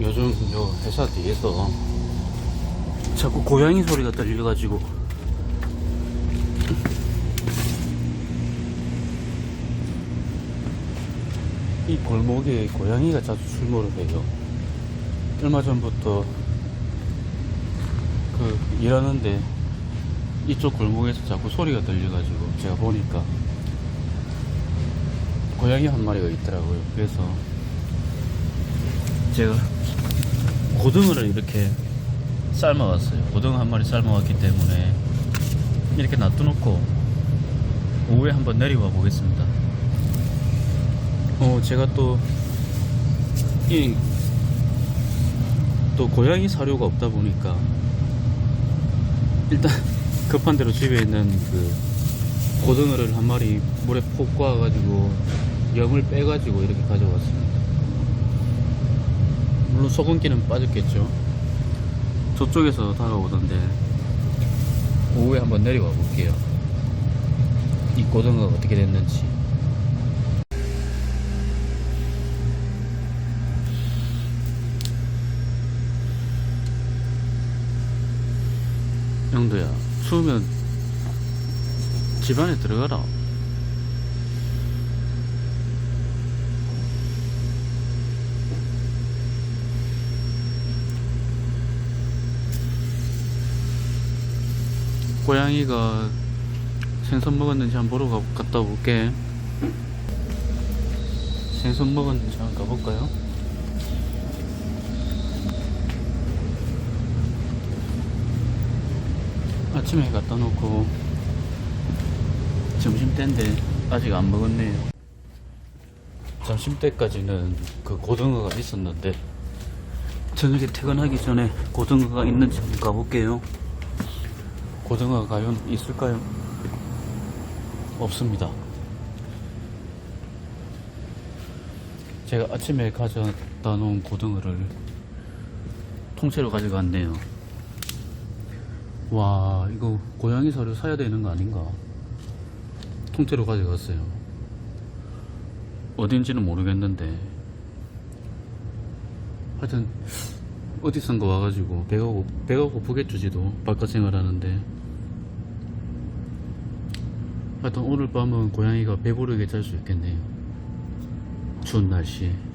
요즘 요 회사 뒤에서 자꾸 고양이 소리가 들려가지고 이 골목에 고양이가 자주 출몰을 해요. 얼마 전부터 그 일하는데 이쪽 골목에서 자꾸 소리가 들려가지고 제가 보니까 고양이 한 마리가 있더라고요. 그래서 제가 고등어를 이렇게 삶아왔어요. 고등어 한 마리 삶아왔기 때문에 이렇게 놔둬놓고 오후에 한번 내려와 보겠습니다. 어, 제가 또, 이, 또 고양이 사료가 없다 보니까 일단 급한 대로 집에 있는 그 고등어를 한 마리 물에 푹 구워가지고 염을 빼가지고 이렇게 가져왔습니다. 물론 소금기는 빠졌겠죠. 저쪽에서 다가오던데 오후에 한번 내려와 볼게요. 이 고등어가 어떻게 됐는지. 영도야, 추우면 집 안에 들어가라. 고양이가 생선 먹었는지 한번 보러 가, 갔다 올게. 생선 먹었는지 한번 가볼까요? 아침에 갖다 놓고 점심 때인데 아직 안 먹었네요. 점심 때까지는 그 고등어가 있었는데 저녁에 퇴근하기 전에 고등어가 있는지 한번 가볼게요. 고등어가 과연 있을까요? 없습니다. 제가 아침에 가져다 놓은 고등어를 통째로 가져갔네요. 와, 이거 고양이 사료 사야 되는 거 아닌가? 통째로 가져갔어요. 어딘지는 모르겠는데. 하여튼, 어디선가 와가지고, 배가, 고, 배가 고프겠죠, 지도. 바깥 생활하는데. 하여튼, 오늘 밤은 고양이가 배부르게 잘 수 있겠네요. 추운 날씨에.